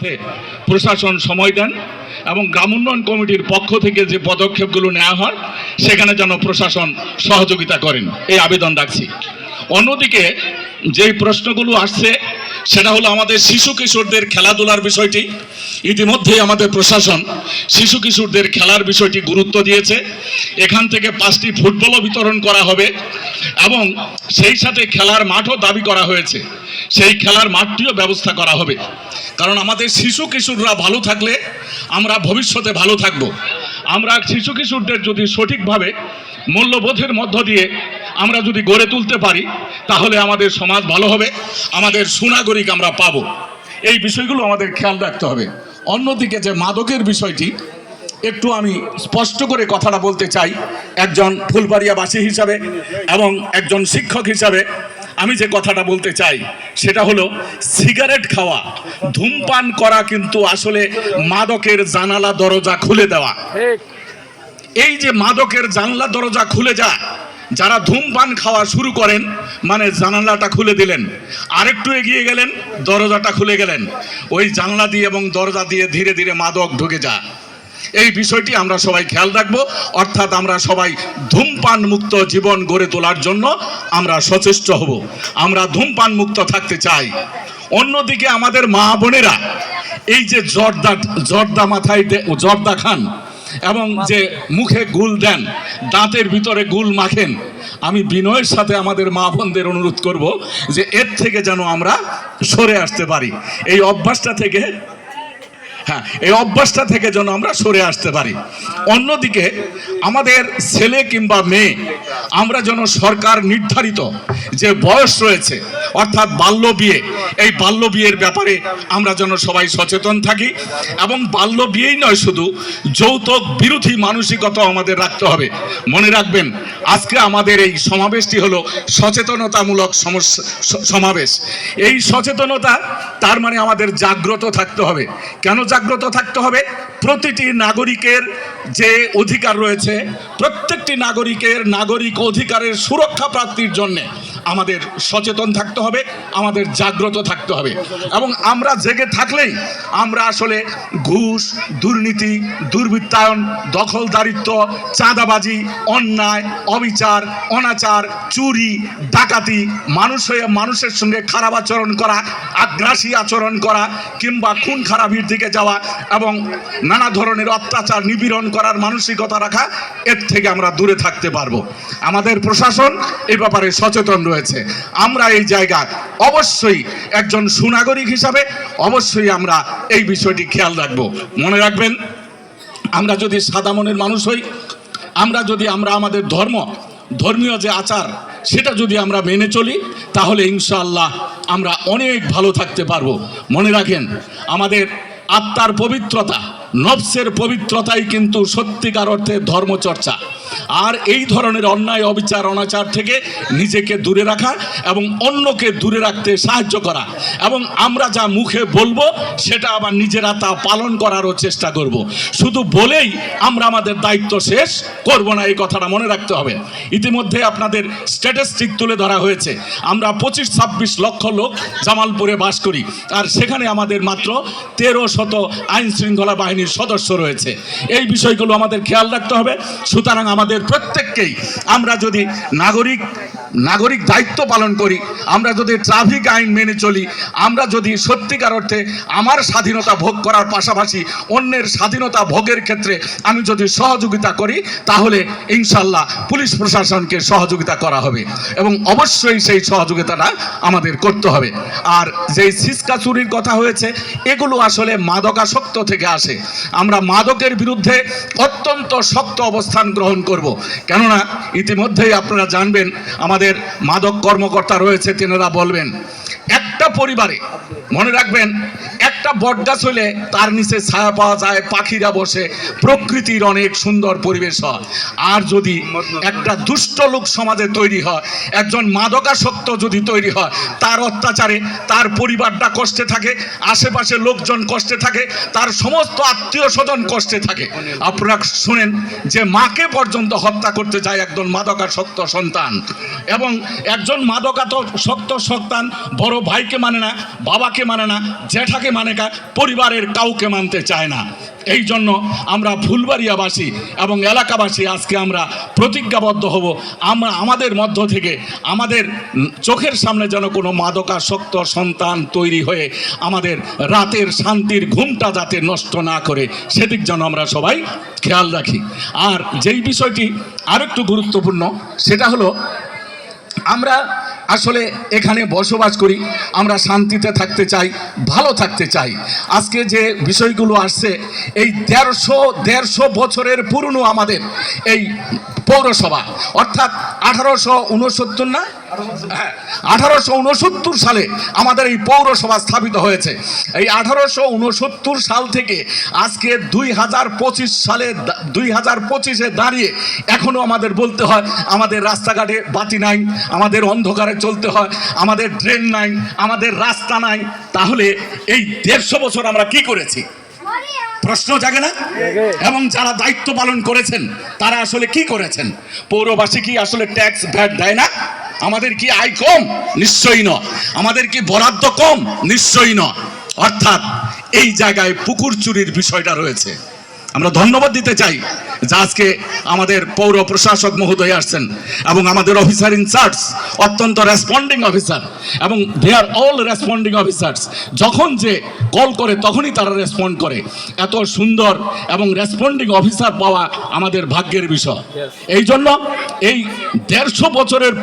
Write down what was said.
তে প্রশাসন সময় দেন এবং গ্রাম উন্নয়ন কমিটির পক্ষ থেকে যে পদক্ষেপগুলো নেওয়া হয়, সেখানে যেন প্রশাসন সহযোগিতা করেন। এই আবেদন রাখছি। অন্যদিকে যেই প্রশ্নগুলো আসছে সেটা হলো আমাদের শিশু কিশোরদের খেলাধুলার বিষয়টি। ইতিমধ্যে আমাদের প্রশাসন শিশু কিশোরদের খেলার বিষয়টি গুরুত্ব দিয়েছে। এখান থেকে পাঁচটি ফুটবলও বিতরণ করা হবে এবং সেই সাথে খেলার মাঠও দাবি করা হয়েছে। সেই খেলার মাঠটিও ব্যবস্থা করা হবে। কারণ আমাদের শিশু কিশোররা ভালো থাকলে আমরা ভবিষ্যতে ভালো থাকব। আমরা শিশু কিশোরদের যদি সঠিকভাবে মূল্যবোধের মধ্য দিয়ে আমরা যদি গড়ে তুলতে পারি তাহলে আমাদের সমাজ ভালো হবে আমাদের সুনাগরিক আমরা পাব। এই বিষয়গুলো আমাদের খেয়াল রাখতে হবে। অন্যদিকে যে মাদকের বিষয়টি একটু আমি স্পষ্ট করে কথাটা বলতে চাই একজন ফুলবাড়িয়াবাসী হিসাবে এবং একজন শিক্ষক হিসাবে। আমি যে কথাটা বলতে চাই সেটা হলো সিগারেট খাওয়া ধূমপান করা কিন্তু আসলে মাদকের জানালা দরজা খুলে দেওয়া। এই যে মাদকের জানলা দরজা খুলে যায় যারা ধূমপান খাওয়া শুরু করেন মানে জানালাটা খুলে দিলেন, আরেকটু এগিয়ে গেলেন, দরজাটা খুলে গেলেন। ওই জানলা দিয়ে এবং দরজা দিয়ে ধীরে ধীরে মাদক ঢুকে যায়। এই বিষয়টি আমরা সবাই খেয়াল রাখব, অর্থাৎ আমরা সবাই ধূমপান মুক্ত জীবন গড়ে তোলার জন্য আমরা সচেষ্ট হব। আমরা ধূমপান মুক্ত থাকতে চাই। অন্যদিকে আমাদের মা বোনেরা, এই যে জর্দা জর্দা মাথায় জর্দা খান এবং যে মুখে গুল দেন, দাঁতের ভিতরে গুল মাখেন, আমি বিনয়ের সাথে আমাদের মা বোনদের অনুরোধ করব যে এর থেকে যেন আমরা সরে আসতে পারি। এই অভ্যাসটা থেকে হ্যাঁ এই অভ্যাসটা থেকে যেন আমরা সরে আসতে পারি। অন্যদিকে আমাদের ছেলে কিংবা মেয়ে আমরা যেন সরকার নির্ধারিত যে বয়স রয়েছে, অর্থাৎ বাল্য বিয়ে, এই বাল্য বিয়ের ব্যাপারে আমরা যেন সবাই সচেতন থাকি। এবং বাল্য বিয়েই নয় শুধু, যৌতুক বিরোধী মানসিকতা আমাদের রাখতে হবে। মনে রাখবেন, আজকে আমাদের এই সমাবেশটি হলো সচেতনতামূলক সমস্যা সমাবেশ। এই সচেতনতা, তার মানে আমাদের জাগ্রত থাকতে হবে। কেন জাগ্রত থাকতে হবে? প্রতিটি নাগরিকের যে অধিকার রয়েছে প্রত্যেকটি নাগরিকের নাগরিক অধিকারের সুরক্ষা প্রাপ্তির জন্যে আমাদের সচেতন থাকতে হবে, আমাদের জাগ্রত থাকতে হবে। এবং আমরা জেগে থাকলেই আমরা আসলে ঘুষ, দুর্নীতি, দুর্বৃত্তায়ন, দখলদারিত্ব, চাঁদাবাজি, অন্যায়, অবিচার, অনাচার, চুরি, ডাকাতি, মানুষ হয়ে মানুষের সঙ্গে খারাপ আচরণ করা, আগ্রাসী আচরণ করা, কিংবা খুন খারাপির দিকে যাওয়া এবং নানা ধরনের অত্যাচার, নিপীড়ন করার মানসিকতা রাখা, এর থেকে আমরা দূরে থাকতে পারব। আমাদের প্রশাসন এ ব্যাপারে সচেতন রয়েছে। আমরা এই জায়গায় অবশ্যই একজন সুনাগরিক হিসাবে অবশ্যই আমরা এই বিষয়টি খেয়াল রাখব। মনে রাখবেন, আমরা যদি সাদা মনের মানুষ হই, আমরা যদি আমরা আমাদের ধর্ম, ধর্মীয় যে আচার, সেটা যদি আমরা মেনে চলি, তাহলে ইনশাআল্লাহ আমরা অনেক ভালো থাকতে পারব। মনে রাখেন, আমাদের আত্মার পবিত্রতা নফসের পবিত্রতাই কিন্তু সত্যিকার অর্থে ধর্মচর্চা। আর এই ধরনের অন্যায়, অবিচার, অনাচার থেকে নিজেকে দূরে রাখা এবং অন্যকে দূরে রাখতে সাহায্য করা। এবং আমরা যা মুখে বলব, সেটা আবার নিজেরা তা পালন করারও চেষ্টা করব। শুধু বলেই আমরা আমাদের দায়িত্ব শেষ করব না, এই কথাটা মনে রাখতে হবে। ইতিমধ্যে আপনাদের স্ট্যাটিস্টিক তুলে ধরা হয়েছে। আমরা পঁচিশ, ছাব্বিশ লক্ষ লোক জামালপুরে বাস করি। আর সেখানে আমাদের মাত্র তেরো শত আইন শৃঙ্খলা বাহিনীর সদস্য রয়েছে। এই বিষয়গুলো আমাদের খেয়াল রাখতে হবে। সুতরাং আমাদের প্রত্যেককেই আমরা যদি নাগরিক নাগরিক দায়িত্ব পালন করি, আমরা যদি ট্রাফিক আইন মেনে চলি, আমরা যদি সত্যিকার অর্থে আমার স্বাধীনতা ভোগ করার পাশাপাশি অন্যের স্বাধীনতা ভোগের ক্ষেত্রে আমি যদি সহযোগিতা করি, তাহলে ইনশাল্লাহ পুলিশ প্রশাসনকে সহযোগিতা করা হবে এবং অবশ্যই সেই সহযোগিতাটা আমাদের করতে হবে। আর যেই সিসকা চুরির কথা হয়েছে, এগুলো আসলে মাদকাসক্ত থেকে আসে। আমরা মাদকের বিরুদ্ধে অত্যন্ত শক্ত অবস্থান গ্রহণ করব। কেননা ইতিমধ্যেই আপনারা জানবেন, আমাদের মাদক কর্মকর্তা রয়েছে, তেনারা বলবেন, একটা পরিবারে মনে রাখবেন একটা বটগাছ হলে তার নিচে ছায়া পাওয়া যায়, পাখিরা বসে, প্রকৃতির অনেক সুন্দর পরিবেশ হয়। আর যদি একটা দুষ্ট লোক সমাজে তৈরি হয়, একজন মাদকাসক্ত যদি তৈরি হয়, তার অত্যাচারে, তার পরিবারটা কষ্টে থাকে, আশেপাশে লোকজন কষ্টে থাকে, তার সমস্ত আত্মীয় স্বজন কষ্টে থাকে। আপনারা শুনেন যে মাকে পর্যন্ত হত্যা করতে যায় একজন মাদকাসক্ত সন্তান। এবং একজন মাদকাত শক্ত সন্তান বড় ভাইকে মানে না, বাবাকে মানে না, জ্যাঠাকে মানে এখানে কা- পরিবারের কাউকে মানতে চায় না। এই জন্য আমরা ফুলবাড়িয়াবাসী এবং এলাকাবাসী আজকে আমরা প্রতিজ্ঞাবদ্ধ হব। আমরা আমাদের মধ্য থেকে আমাদের চোখের সামনে যেন কোনো মাদকাসক্ত সন্তান তৈরি হয়ে আমাদের রাতের শান্তির ঘুমটা যাতে নষ্ট না করে, সেদিক যেন আমরা সবাই খেয়াল রাখি। আর যেই বিষয়টি আরেকটু গুরুত্বপূর্ণ, সেটা হলো আমরা আসলে এখানে বসবাস করি, আমরা শান্তিতে থাকতে চাই, ভালো থাকতে চাই। আজকে যে বিষয়গুলো আসছে, এই দেড়শো দেড়শো বছরের পুরনো আমাদের এই পৌরসভা, অর্থাৎ আঠারোশো উনসত্তর না? হ্যাঁ আঠারোশো উনসত্তর সালে আমাদের এই পৌরসভা স্থাপিত হয়েছে। এই আঠারোশো উনসত্তর সাল থেকে আজকে দুই হাজার পঁচিশ সালে দুই হাজার পঁচিশে দাঁড়িয়ে এখনও আমাদের বলতে হয় আমাদের রাস্তাঘাটে বাতি নাই আমাদের অন্ধকারে চলতে হয় আমাদের ড্রেন নাই আমাদের রাস্তা নাই। তাহলে এই দেড়শো বছর আমরা কি করেছি? প্রশ্ন জাগে না? এবং যারা দায়িত্ব পালন করেছেন তারা আসলে কি করেছেন? পৌরবাসী কি আসলে ট্যাক্স ভ্যাট দেয় না? আমাদের কি আয় কম? নিশ্চয়ই নয়। আমাদের কি বরাদ্দ কম? নিশ্চয়ই নয়। অর্থাৎ এই জায়গায় পুকুর চুরির বিষয়টা রয়েছে। আমরা ধন্যবাদ দিতে চাই যে আজকে আমাদের পৌর প্রশাসক মহোদয় আসছেন এবং আমাদের অফিসার ইনচার্জ অত্যন্ত রেসপন্ডিং অফিসার এবং they are all responding officers যখন যে কল করে তখনই তারা রেসপন্ড করে। এত সুন্দর এবং রেসপন্ডিং অফিসার পাওয়া আমাদের ভাগ্যের বিষয়। এই জন্য এই দেড়শো বছরের